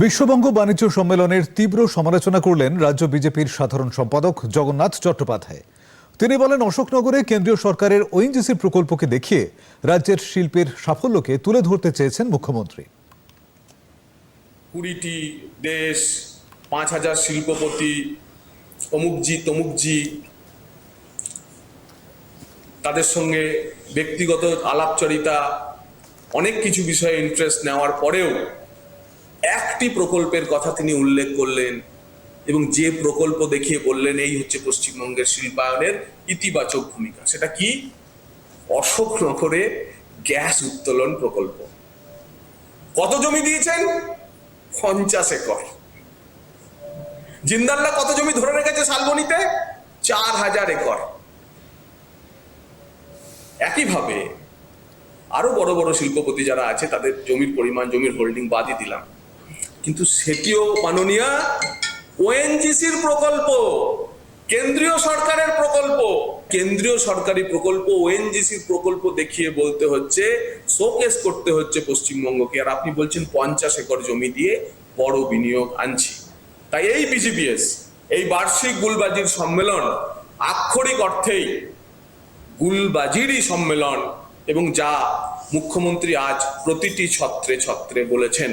বিশ্ববঙ্গ বাণিজ্য সম্মেলনের তীব্র সমালোচনা করলেন রাজ্য বিজেপির সাধারণ সম্পাদক জগন্নাথ চট্টোপাধ্যায়। তিনি বলেন, অশোকনগরে কেন্দ্রীয় সরকারের ওএনজিসি প্রকল্পকে দেখিয়ে রাজ্যের শিল্পের সাফল্যকে তুলে ধরতে চেয়েছেন মুখ্যমন্ত্রী। কুড়িটি দেশ, পাঁচ হাজার শিল্পপতি, অমুকজি, তমুকজি, তাদের সঙ্গে ব্যক্তিগত আলাপচারিতা, অনেক কিছু বিষয়ে ইন্টারেস্ট নেওয়ার পরেও একটি প্রকল্পের কথা তিনি উল্লেখ করলেন এবং যে প্রকল্প দেখিয়ে বললেন, এই হচ্ছে পশ্চিমবঙ্গের শিল্পায়নের ইতিবাচক ভূমিকা। সেটা কি? অশোকনগরে গ্যাস উত্তোলন প্রকল্প। কত জমি দিয়েছেন? পঞ্চাশ একর। জিন্দাল্লা কত জমি ধরে রেখেছে শালবনিতে? চার হাজার একর। একইভাবে আরও বড় বড় শিল্পপতি যারা আছে, তাদের জমির পরিমাণ, জমির হোল্ডিং বাদই দিলাম। কিন্তু সেটিও মাননীয়া ওএনজিসির প্রকল্প, কেন্দ্রীয় সরকারের প্রকল্প। কেন্দ্রীয় সরকারি প্রকল্প, ওএনজিসির প্রকল্প দেখিয়ে বলতে হচ্ছে, শোকেস করতে হচ্ছে পশ্চিমবঙ্গকে। আর আপনি বলছেন পঞ্চাশ একর জমি দিয়ে বড় বিনিয়োগ আনছি। তাই এই বিজিবিএস এই বার্ষিক গুলবাজির সম্মেলন আক্ষরিক অর্থেই গুলবাজিরই সম্মেলন এবং যা মুখ্যমন্ত্রী আজ প্রতিটি ছত্রে ছত্রে বলেছেন।